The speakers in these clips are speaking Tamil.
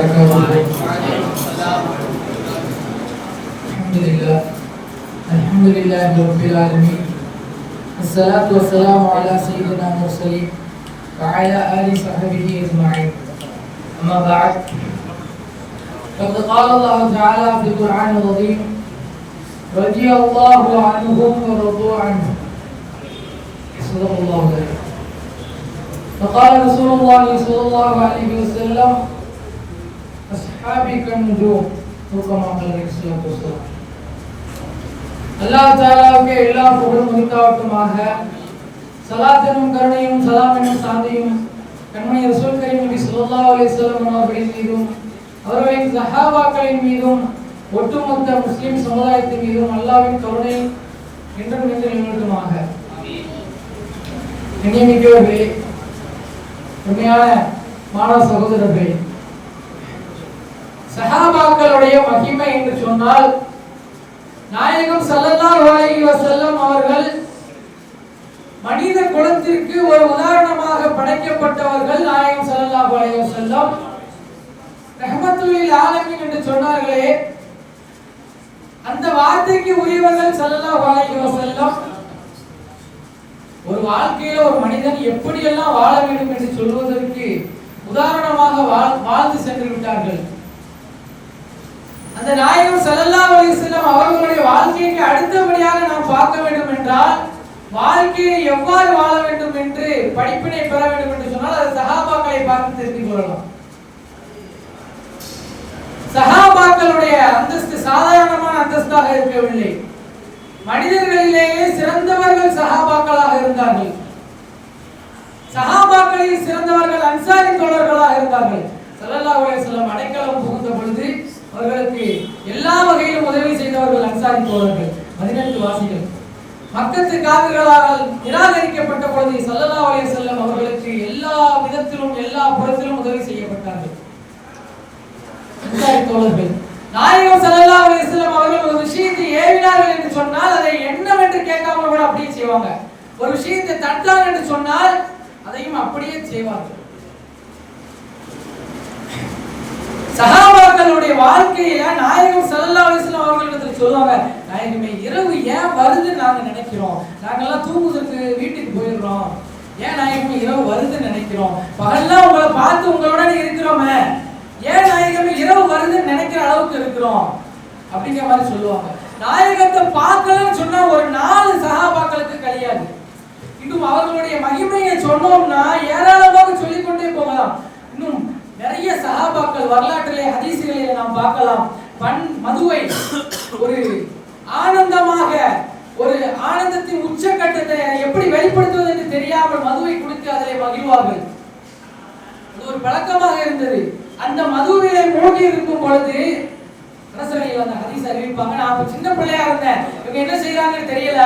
وبركاته الحمد لله الحمد لله رب العالمين. الصلاة والسلام على سيدنا المرسلين وعلى آل صحبه أجمعين أما بعد فقد قال الله تعالى في القرآن العظيم رضي الله عنهم ورضوا عنه صدق الله العظيم فقال رسول الله صلى الله عليه وسلم காபிக்கும் ஜோ சுருக்கமாக அல்லாஹ் தாலாவுக்கு எல்லா புகழும் உரித்தாவட்டுமாக சலாத்தனும் கருணையும் சலாமெனும் சாந்தியும் கண்மணி ரசூல் கரீம் நபி சொல்லா அலிஸ்லாம் அவர்களின் மீதும் அவர்களின் சஹாபாக்களின் மீதும் ஒட்டுமொத்த முஸ்லிம் சமுதாயத்தின் மீதும் அல்லாவின் கருணை என்றும் நின்று நிமிடமாக நியமிக்கவர்களே உண்மையான மாணவ சகோதரர்களே சஹாபாக்களுடைய மகிமை என்று சொன்னால் நாயகம் ஸல்லல்லாஹு அலைஹி வஸல்லம் அவர்கள் மனித குலத்திற்கு ஒரு உதாரணமாக படைக்கப்பட்டவர்கள் நாயகம் ஸல்லல்லாஹு அலைஹி வஸல்லம். ரஹ்மத்துல் ஆலமீன் என்று சொன்னார்களே அந்த வார்த்தைக்கு உரியவர்கள் ஸல்லல்லாஹு அலைஹி வஸல்லம். ஒரு வாழ்க்கையில ஒரு மனிதன் எப்படியெல்லாம் வாழ வேண்டும் என்று சொல்வதற்கு உதாரணமாக வாழ்- வாழ்ந்து சென்று விட்டார்கள். அந்த நாயகம் ஸல்லல்லாஹு அலைஹி அவர்களுடைய வாழ்க்கைக்கு அடுத்தபடியாக நாம் பார்க்க வேண்டும் என்றால் வாழ்க்கையை எவ்வாறு வாழ வேண்டும் என்று படிப்பினை பெற வேண்டும் என்று சொன்னால் அது சகாபாக்களை பார்த்து தெரிந்து கொள்ளலாம். சகாபாக்களுடைய அந்தஸ்து சாதாரணமான அந்தஸ்தாக இருக்கவில்லை. மனிதர்களிலேயே சிறந்தவர்கள் சகாபாக்களாக இருந்தார்கள். சகாபாக்களில் சிறந்தவர்கள் அன்சாரி தோழர்களாக இருந்தார்கள். ஸல்லல்லாஹு அலைஹி அடைக்கலம் புகுந்த பொழுது அவர்களுக்கு எல்லா வகையிலும் உதவி செய்தவர்கள் அன்சாரி தோழர்கள் பதினெட்டு வாசிகள். மக்கத்து காவிர்களால் நிராகரிக்கப்பட்ட பொழுது சல்லல்லா அலைய செல்லம் அவர்களுக்கு எல்லா விதத்திலும் எல்லா புறத்திலும் உதவி செய்யப்பட்டார்கள். அன்சாரி தோழர்கள் நாயகம் சல்லல்லா அலைய செல்லம் அவர்கள் ஒரு விஷயத்தை ஏவினார்கள் என்று சொன்னால் அதை என்னவென்று கேட்காமல் கூட அப்படியே செய்வாங்க. ஒரு விஷயத்தை தட்டார் என்று சொன்னால் அதையும் அப்படியே செய்வார்கள். சகாபாக்களுடைய வாழ்க்கையில நாயகம் செல்லா அலைஹி வஸல்லம் சொல்லுவாங்க நாயகமே இரவு ஏன் வருதுன்னு நாங்க நினைக்கிறோம்? நாங்கெல்லாம் தூங்குவதற்கு வீட்டுக்கு போயிடுறோம். ஏன் நாயகமே இரவு வருதுன்னு நினைக்கிறோம்? பகல்லாம் உங்களை பார்த்து உங்களோட இருக்கிறோமே. ஏன் நாயகமே இரவு வருதுன்னு நினைக்கிற அளவுக்கு இருக்கிறோம். அப்படிங்கிற மாதிரி சொல்லுவாங்க. நாயகத்தை பார்க்கலன்னு சொன்னா ஒரு நாலு சகாபாக்களுக்கு கழியாது. இன்னும் அவர்களுடைய மகிமையை சொன்னோம்னா ஏராளமாக சொல்லிக்கொண்டே போகலாம் இன்னும் நிறைய சஹாபாக்கள் வரலாற்றிலே ஹதீசுகளிலே நாம் பார்க்கலாம் பண் மதுவை ஒரு ஆனந்தமாக ஒரு ஆனந்தத்தின் உச்சக்கட்டத்தை எப்படி வெளிப்படுத்துவது என்று தெரியாமல் மதுவை குடித்து அதிலே மகிழ்வார்கள் அது ஒரு பழக்கமாக இருந்தது அந்த மதுவிலே மூழ்கி இருக்கும் பொழுது அரசவையில் அந்த ஹதீஸ் அறிவிப்பாங்க நான் அப்ப சின்ன பிள்ளையா இருந்தேன் இவங்க என்ன செய்யறாங்கன்னு தெரியல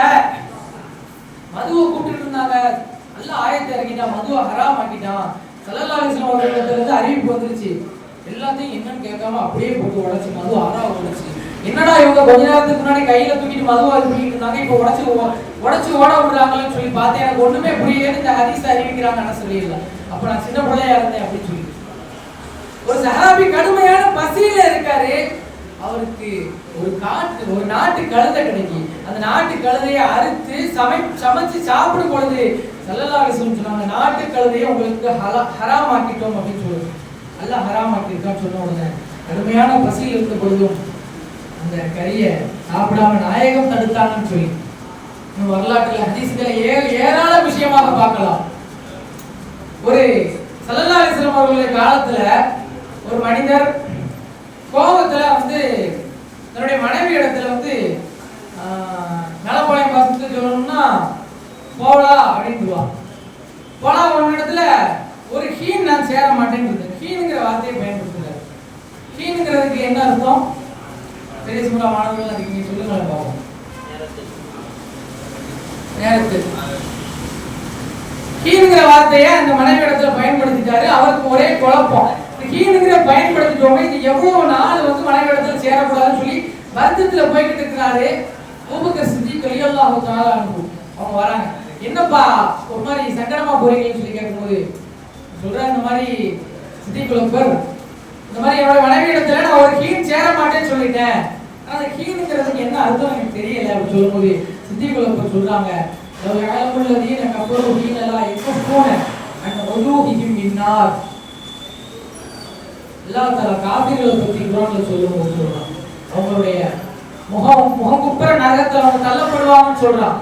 மதுவை கூப்பிட்டு இருந்தாங்க. நல்ல ஆயத்தை இறக்கிட்டான். மதுவை ஹராம் ஆக்கிட்டான். சல்லல்லா அலிஸ்லாம் அவர்களிடத்துல இருந்து அறிவிப்பு வந்துருச்சு. எல்லாத்தையும் என்னன்னு கேட்காம அப்படியே போட்டு உடச்சு மது ஹராவை உடச்சு. என்னடா இவங்க கொஞ்ச நேரத்துக்கு முன்னாடி கையில தூக்கிட்டு மதுவா தூக்கிட்டு இருந்தாங்க? இப்போ உடச்சு உடச்சு ஓட விடுறாங்கன்னு சொல்லி பார்த்தேன். எனக்கு ஒண்ணுமே புரியலன்னு இந்த ஹதீஸ் அறிவிக்கிறாங்கன்னு சொல்லிடலாம் அப்ப நான் சின்ன பிள்ளையா இருந்தேன் அப்படின்னு சொல்லி ஒரு சஹாபி கடுமையான பசியில இருக்காரு. அவருக்கு ஒரு காட்டு ஒரு நாட்டு கழுதை கிடைக்கி. அந்த நாட்டு கழுதையை அறுத்து சமை சமைச்சு சாப்பிடும் பொழுது சல்லல்லாஹு சொன்னாங்க நாட்டு கழுதையை உங்களுக்கு ஹலா- ஹராம் ஆக்கிட்டோம் அப்படின்னு சொல்லுவோம் நல்லா ஹராம் ஆக்கியிருக்கான்னு சொன்ன உடனே கடுமையான பசியில் இருந்த பொழுதும் அந்த கறியை சாப்பிடாம நாயகம் தடுத்தாங்கன்னு சொல்லி. வரலாற்றுல ஹதீஸ்களை ஏ ஏராள விஷயமாக பார்க்கலாம். ஒரு சல்லல்லா அலிஸ்லாம் அவர்களுடைய காலத்துல ஒரு மனிதர் கோபத்துல வந்து தன்னுடைய மனைவி இடத்துல வந்து ஆஹ், நலப்பாளையம் பார்த்துட்டு சொல்லணும்னா போலா அப்படின்னு போலா போடா இடத்துல ஒரு ஹீன் நான் சேர மாட்டேன்னு ஹீனுங்கிற வார்த்தையை பயன்படுத்துறாரு. ஹீனுங்கிறதுக்கு என்ன அர்த்தம்? பெரிய சுமரா மாணவர்கள் அதுக்கு நீங்க சொல்லுங்களேன் பார்ப்போம். நேரத்தில் ஹீனுங்கிற வார்த்தையை அந்த மனைவி இடத்துல பயன்படுத்திட்டாரு. அவருக்கு ஒரே குழப்பம். ஹீனுங்கிற பயன்படுத்திட்டோமே இது எவ்வளவு நாள் வந்து மலையாளத்தில் சேரக்கூடாதுன்னு சொல்லி வருத்தத்தில் போய்கிட்டு இருக்கிறாரு ஊபகிருஷ்ணி தொழிலெல்லாம் அவங்க வராங்க. என்னப்பா ஒரு மாதிரி சங்கடமா போறீங்கன்னு சொல்லி கேட்கும்போது சொல்ற இந்த மாதிரி சித்திக்குழப்பர் இந்த மாதிரி என்னோட மனைவியிடத்துல நான் ஒரு ஹீன் சேர மாட்டேன்னு சொல்லிட்டேன். ஆனால் அந்த ஹீனுங்கிறதுக்கு என்ன அர்த்தம் எனக்கு தெரியல அப்படின்னு சொல்லும்போது சித்திக்குழப்பர் சொல்றாங்க. ஒரு நீர் எனக்கு அப்புறம் ஹீனெல்லாம் எங்கே போனேன் அந்த ஒதுவும் இன்னார் எல்லா தர காவிரிகளை பற்றி குரானில் சொல்லும் போது அவங்களுடைய முகம் முகம் முகமுப்புற நரகத்தில் அவங்க தள்ளப்படுவாங்கன்னு சொல்றான்.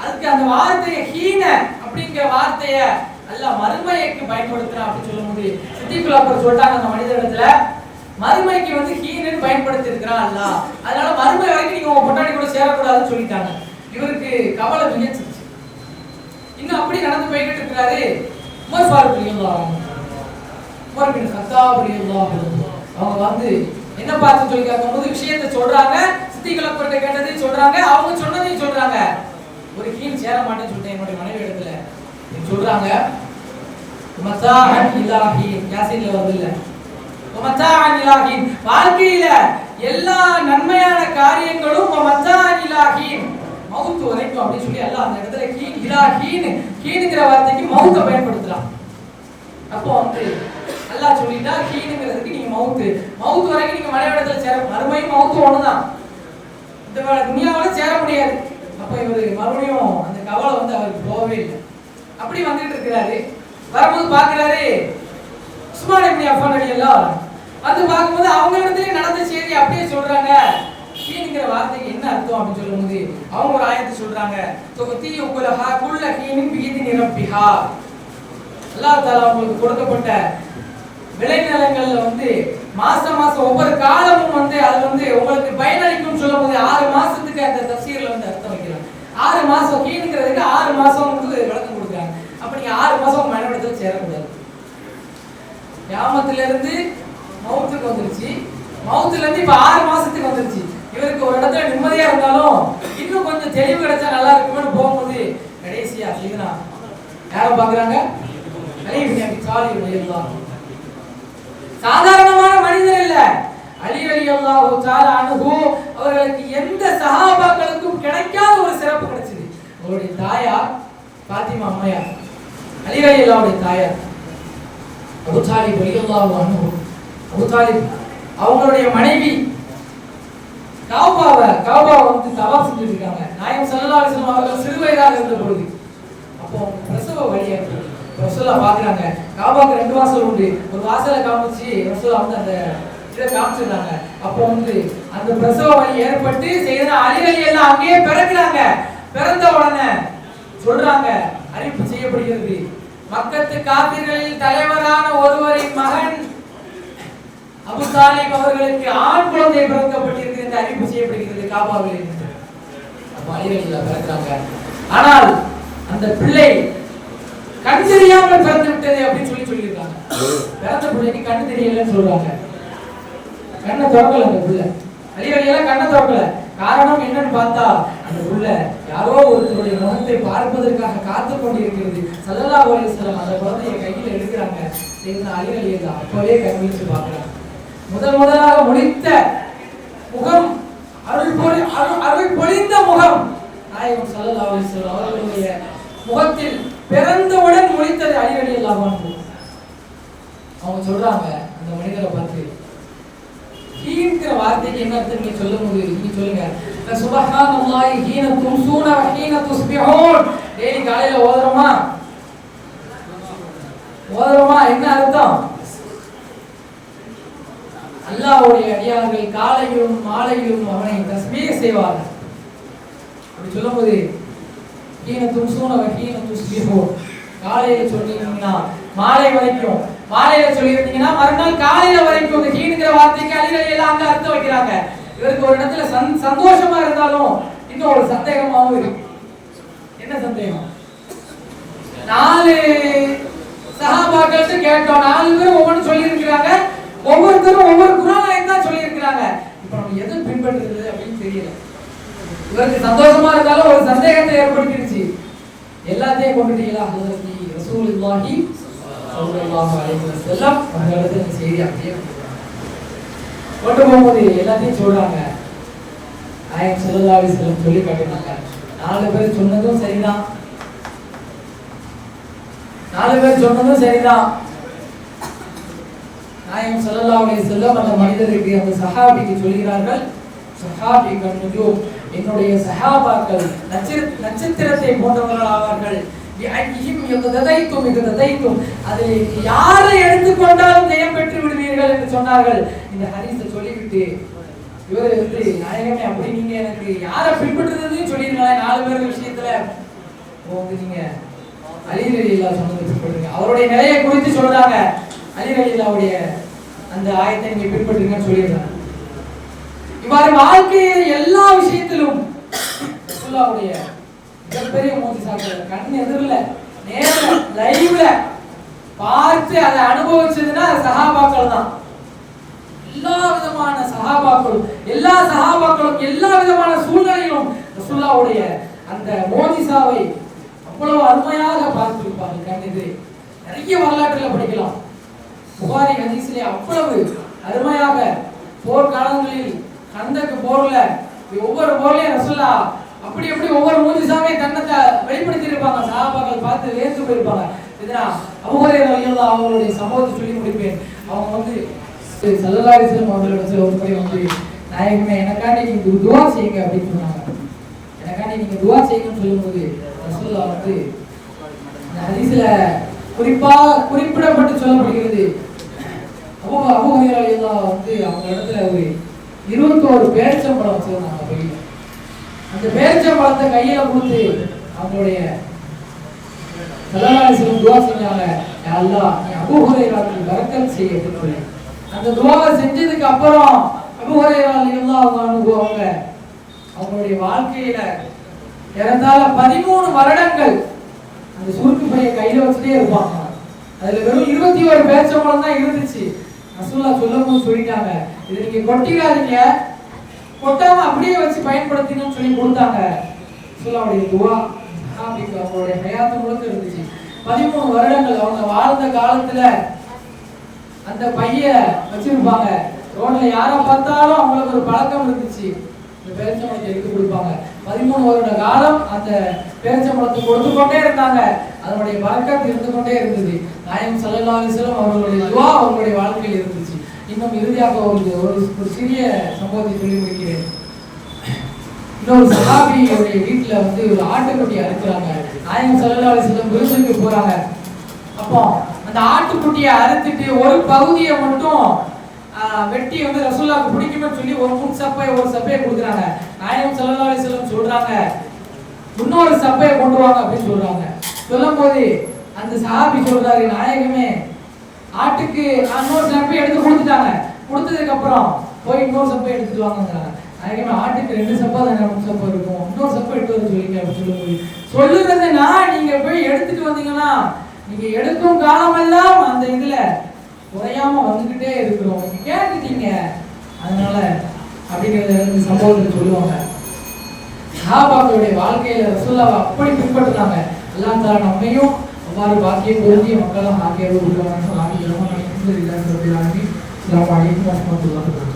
அதுக்கு அந்த வார்த்தையை ஹீன அப்படிங்கிற வார்த்தைய அல்ல மறுமைக்கு பயன்படுத்துறான் அப்படின்னு சொல்லும்போது சித்திக்குலாப்பர் சொல்றாங்க அந்த மனித இடத்துல. மறுமைக்கு வந்து ஹீனன்னு பயன்படுத்தி இருக்கிறான் அல்ல. அதனால மறுமை வரைக்கும் நீங்க உங்க பொட்டாடி கூட சேரக்கூடாதுன்னு சொல்லிட்டாங்க. இவருக்கு கவலை மிகச்சிருச்சு இன்னும் அப்படி நடந்து போய்கிட்டு இருக்கிறாரு உமர் ஃபாரூக் ரலியல்லாஹு அன்ஹு உமர் பின் கத்தாப் அவங்க வந்து என்ன பார்த்து சொல்லி கேட்கும்போது விஷயத்த சொல்றாங்க சித்திகளப்பட்ட கேட்டதையும் சொல்றாங்க அவங்க சொன்னதையும் சொல்றாங்க. ஒரு கீழ் சேர மாட்டேன்னு சொல்லிட்டேன் என்னுடைய மனைவி இடத்துல. சொல்றாங்க மத்தாஹன் இலாஹி யாசின்ல வருது இல்ல? மத்தாஹன் இலாஹி வாழ்க்கையில எல்லா நன்மையான காரியங்களும் மத்தாஹன் இலாஹி மவுத்து வரைக்கும் அப்படின்னு சொல்லி எல்லாம் அந்த இடத்துல கீன் இலாஹின் கீனுங்கிற வார்த்தைக்கு மவுத்தை பயன்படுத்துறான். அப்போ வந்து அல்லாஹ் சொல்லிட்டா கீனுங்கிறதுக்கு நீங்க மவுத்து மவுத் வரைக்கும் நீங்க மலையாளத்துல சேர மறுபடியும் மவுத்து ஒண்ணுதான். இந்த துணியாவில சேர முடியாது. அப்ப இவரு மறுபடியும் அந்த கவலை வந்து அவருக்கு போகவே இல்லை. அப்படி வந்துட்டு இருக்கிறாரு. வரும்போது பாக்குறாரு உஸ்மான் எப்படி அப்பா அலி எல்லாம்? வந்து பார்க்கும்போது அவங்க இடத்துல நடந்த செய்தி அப்படியே சொல்றாங்க. கீனுங்கிற வார்த்தைக்கு என்ன அர்த்தம் அப்படின்னு சொல்லும்போது அவங்க ஒரு ஆயத்தை சொல்றாங்க. தொகுத்தி உக்குலஹா குள்ள கீனின் வீதி நிரப்பிஹா அல்லாஹ் தாலா உங்களுக்கு கொடுக்கப்பட்ட விளைநிலங்கள்ல வந்து மாசம் மாசம் ஒவ்வொரு காலமும் வந்து அது வந்து உங்களுக்கு பயனளிக்கும் சொல்லும் போது ஆறு மாசத்துக்கு அந்த தப்சீர்ல வந்து அர்த்தம் வைக்கிறாங்க. ஆறு மாசம் கீணுங்கிறதுக்கு ஆறு மாசம் வந்து விளக்கம் கொடுக்குறாங்க. அப்ப நீங்க ஆறு மாசம் உங்க சேரக்கூடாது கிராமத்துல இருந்து மவுத்துக்கு வந்துருச்சு. மவுத்துல இருந்து இப்ப ஆறு மாசத்துக்கு வந்துருச்சு. இவருக்கு ஒரு இடத்துல நிம்மதியா இருந்தாலும் இன்னும் கொஞ்சம் தெளிவு கிடைச்சா நல்லா இருக்கும்னு போகும்போது கடைசியா இதுனா யாரும் பாக்குறாங்க சாலி இப்னு அபி தாலிப் ரலியல்லாஹு அன்ஹு. சாதாரணமான மனிதர் இல்ல. அலி அலி அல்லாஹு தாலா அன்ஹு அவர்களுக்கு எந்த சஹாபாக்களுக்கும் கிடைக்காத ஒரு சிறப்பு கிடைச்சது. அவருடைய தாயார் பாத்திமா அம்மையார். அலி ரலியல்லாஹுடைய தாயார். அபு அலி அல்லாஹு அன்ஹு. அபு அவங்களுடைய மனைவி காபாவை காபாவை வந்து தவாப் செஞ்சுட்டு இருக்காங்க. நாயம் சல்லா அலிஸ்லாம் அவர்கள் சிறுவயதாக இருந்த பொழுது அப்போ பிரசவ வழியா இருக்கு பாக்குறாங்க. காபாக்கு ரெண்டு வாசல் உண்டு. ஒரு வாசலை காமிச்சு ரசூலா வந்து அந்த இதை காமிச்சிடுறாங்க. அப்போ வந்து அந்த பிரசவ வலி ஏற்பட்டு செய்த அறிவலி எல்லாம் அங்கேயே பிறக்கிறாங்க. பிறந்த உடனே சொல்றாங்க அறிவிப்பு செய்யப்படுகிறது. மக்கத்து காத்திர்களில் தலைவரான ஒருவரின் மகன் அபு தாலிப் அவர்களுக்கு ஆண் குழந்தை பிறக்கப்பட்டிருக்கு என்று அறிவிப்பு செய்யப்படுகிறது காபாவில். அறிவலியில் பிறக்கிறாங்க. ஆனால் அந்த பிள்ளை கண் தெரியாமல் பிறந்து விட்டது அப்படின்னு சொல்லி சொல்லியிருக்காங்க. பிறந்த பிள்ளைக்கு கண் தெரியலன்னு சொல்றாங்க. கண்ணை திறக்கல அந்த பிள்ளை. அழிவழியெல்லாம் கண்ணை திறக்கல. காரணம் என்னன்னு பார்த்தா அந்த புள்ள யாரோ ஒருத்தருடைய முகத்தை பார்ப்பதற்காக காத்து கொண்டிருக்கிறது. சல்லல்லா அலைஹி அந்த குழந்தைய கையில எடுக்கிறாங்க. சேர்ந்த அலிவலியை அப்பவே கண்விழிச்சு பார்க்கறாங்க. முதல் முதலாக முடித்த முகம் அருள் பொழி அருள் அருள் பொழிந்த முகம் நாயகம் ஸல்லல்லாஹு அலைஹி அவர்களுடைய முகத்தில் பிறந்தவுடன் முடித்தது அடிவடி அல்லாஹ் அவங்க சொல்றாங்க அந்த மனிதரை பார்த்து ஹீன்கிற வார்த்தைக்கு என்ன அர்த்தம்? நீங்க சொல்ல முடியுது நீங்க சொல்லுங்க. சுபஹானல்லாஹி ஹீன தும்சூன ஹீன துஸ்பிஹூன். டெய்லி காலையில ஓதுறோமா? ஓதுறோமா? என்ன அர்த்தம்? அல்லாஹ்வுடைய அடியார்கள் காலையிலும் மாலையிலும் அவனை தஸ்பீஹ் செய்வார்கள். அப்படி சொல்லும்போது ஹீன தும்சூன வ ஹீன துஸ்பிஹூன் காலையில சொன்னீங்கன்னா மாலை வரைக்கும். மாலையில சொல்லியிருந்தீங்கன்னா மறுநாள் காலையில வரைக்கும் இந்த ஹீனுங்கிற வார்த்தைக்கு அழிகள் எல்லாம் அங்க அர்த்தம் வைக்கிறாங்க. இவருக்கு ஒரு இடத்துல சந் சந்தோஷமா இருந்தாலும் இன்னும் ஒரு சந்தேகமாகவும் இருக்கு. என்ன சந்தேகம்? நாலு சஹாபாக்கள்ட்ட கேட்டோம். நாலு பேரும் ஒவ்வொன்றும் சொல்லியிருக்கிறாங்க. ஒவ்வொருத்தரும் ஒவ்வொரு குரானையும் தான் சொல்லியிருக்கிறாங்க. இப்போ நம்ம எது பின்பற்றுறது அப்படின்னு தெரியல. இவருக்கு சந்தோஷமா இருந்தாலும் ஒரு சந்தேகத்தை ஏற்படுத்திருச்சு எல்லாத்தையும் கொண்டுட்டீங்களா? அலைஹி வஸல்லம் அவர்களுக்கு செய்தி அப்படியே கொண்டு போகும்போது எல்லாத்தையும் சொல்றாங்க. நாயகம் சொல்லி காட்டினாங்க. நாலு பேர் சொன்னதும் சரிதான். நாலு பேர் சொன்னதும் சரிதான். நாயகம் ஸல்லல்லாஹு அலைஹி அந்த மனிதருக்கு அந்த சஹாபிக்கு சொல்கிறார்கள் சஹாபி கண்ணுஜோ என்னுடைய சஹாபாக்கள் நட்சத்திர நட்சத்திரத்தை போன்றவர்கள் ஆவார்கள். ததைக்கும் யுகததைத்தும் யுகததைத்தும். அதில் யாரை எடுத்துக்கொண்டாலும் ஜெயம் பெற்று விடுவீர்கள் என்று சொன்னார்கள். இந்த ஹரிச சொல்லிவிட்டு இவர் வந்து நாயகமே அப்படி நீங்க எனக்கு யாரை பின்பற்றுறதுன்னு சொல்லியிருக்கலாம் நாலு பேர் விஷயத்துல வந்து நீங்க அலி சொன்னதை பின்பற்றுங்க. அவருடைய நிலையை குறித்து சொல்றாங்க. அலி அந்த ஆயத்தை நீங்க பின்பற்றுங்கன்னு சொல்லிடுறாங்க இவ்வாறு வாழ்க்கையில் எல்லா விஷயம் ரசூலுல்லாவுடைய மிகப்பெரிய மூச்சு சாப்பிடுற கண் எதிரில் நேரில் லைவ்ல பார்த்து அதை அனுபவிச்சதுன்னா சகாபாக்கள் தான். எல்லா விதமான சகாபாக்களும் எல்லா சகாபாக்களும் எல்லா விதமான சூழ்நிலைகளும் ரசுல்லாவுடைய அந்த மோதிசாவை அவ்வளவு அருமையாக பார்த்திருப்பார்கள் கண்ணெதிரே நிறைய வரலாற்றுல படிக்கலாம். புகாரி ஹதீஸிலே அவ்வளவு அருமையாக போர்க்காலங்களில் கந்தக்கு போர்ல ஒவ்வொரு போர்லயும் ரசுல்லா அப்படி அப்படி ஒவ்வொரு மூதிசாவே தன்னத்தை வெளிப்படுத்தி இருப்பாங்க சகாபாக்கள் பார்த்து வேர்த்து போயிருப்பாங்க. இதுனா அபுஹுரைரா வகையில் அவங்களுடைய சம்பவத்தை சொல்லி முடிப்பேன். அவங்க வந்து சல்லல்லாஹு அவர்களிடத்தில் ஒரு முறை வந்து நாயகமே எனக்காண்டி நீங்க துவா செய்யுங்க அப்படின்னு சொன்னாங்க. எனக்காண்டி நீங்க துவா செய்யுங்கன்னு சொல்லும்போது ரசூல்லா வந்து இந்த ஹதீஸ்ல குறிப்பா குறிப்பிடப்பட்டு சொல்லப்படுகிறது. அபு அவங்க ஹுரைரா வந்து அவங்க இடத்துல ஒரு இருபத்தோரு பேரிச்சம்பழம் வச்சிருந்தாங்க வெளியில அந்த பேரிச்சம்பழத்தை கையில கொடுத்து அவங்களுடைய சல்லல்லாஹு துவா செஞ்சாங்க யா அல்லாஹ் நீ அபூ ஹுரைராவுக்கு பரக்கத் செய்ய அந்த துவாவை செஞ்சதுக்கு அப்புறம் அபூ ஹுரைரா ரலியல்லாஹு அன்ஹு அவங்க அவங்களுடைய வாழ்க்கையில ஏறத்தாழ பதிமூணு வருடங்கள் அந்த சுருக்கு பையை கையில வச்சுட்டே இருப்பாங்க. அதுல வெறும் இருபத்தி ஒரு பேச்சம்பழம் தான் இருந்துச்சு. ரசூல்லா சொல்லும் சொல்லிட்டாங்க இதை நீங்க கொட்டிடாதீங்க. கொட்டாம அப்படியே வச்சு பயன்படுத்தினு சொல்லி கொடுத்தாங்க. சுல்லாவுடைய துவா. அப்படிங்கிற அவங்களுடைய ஹயாத்து முழுக்க இருந்துச்சு. பதிமூணு வருடங்கள் அவங்க வாழ்ந்த காலத்துல அந்த பைய வச்சிருப்பாங்க. ரோட்ல யாரை பார்த்தாலும் அவங்களுக்கு ஒரு பழக்கம் இருந்துச்சு. இந்த பேரிச்சம்பழத்தை எடுத்து கொடுப்பாங்க. பதிமூணு வருட காலம் அந்த பேரிச்சம்பழத்தை கொடுத்து கொண்டே இருந்தாங்க. அதனுடைய பழக்கத்து இருந்து கொண்டே இருந்தது. நாயம் சல்லல்லாஹு அலைஹி அவர்களுடைய துவா அவங்களுடைய வாழ்க்கையில் இருந்தது. இன்னும் இறுதியாக ஒரு ஒரு சிறிய சம்பவத்தை சொல்லி முடிக்கிறேன் இன்னொரு சகாபியுடைய வீட்டுல வந்து ஒரு ஆட்டுக்குட்டி அறுக்கிறாங்க. நாயகம் சல்லல்லாஹு செல்லும் விருதுக்கு போறாங்க. அப்போ அந்த ஆட்டுக்குட்டியை அறுத்துட்டு ஒரு பகுதியை மட்டும் ஆஹ், வெட்டி வந்து ரசூல்லாவுக்கு பிடிக்குமே சொல்லி ஒரு முன் சப்பையை ஒரு சப்பையை கொடுக்குறாங்க. நாயகம் சல்லல்லாஹு செல்லும் சொல்றாங்க இன்னொரு சப்பையை கொண்டு வாங்க அப்படின்னு சொல்றாங்க. சொல்லும்போது அந்த சகாபி சொல்றாரு நாயகமே ஆட்டுக்கு நான் இன்னொரு சப்பை எடுத்து கொடுத்துட்டாங்க. கொடுத்ததுக்கு அப்புறம் போய் இன்னொரு சப்பை எடுத்துட்டு வாங்கங்கிறாங்க. நாயகமே ஆட்டுக்கு ரெண்டு சப்பா தான் ரெண்டு சப்பை இருக்கும். இன்னொரு சப்பை எடுத்து வந்து சொல்லிங்க அப்படின்னு சொல்லும்போது சொல்லுறதுனா நீங்க போய் எடுத்துட்டு வந்தீங்கன்னா நீங்க எடுக்கும் காலமெல்லாம் அந்த இதுல குறையாம வந்துகிட்டே இருக்கிறோம். நீங்க கேட்டுட்டீங்க. அதனால அப்படிங்கிறத இந்த சம்பவத்துல சொல்லுவாங்க. சஹாபாக்களுடைய வாழ்க்கையில ரசூல்லாவை அப்படி பின்பற்றினாங்க எல்லாம் தர நம்மையும் हमारे बात ये करो कि हम कल आगे रोज हमारी जमा नहीं इलाज कर दिलाएंगे सलाम वालेकुम वरहमतुल्लाह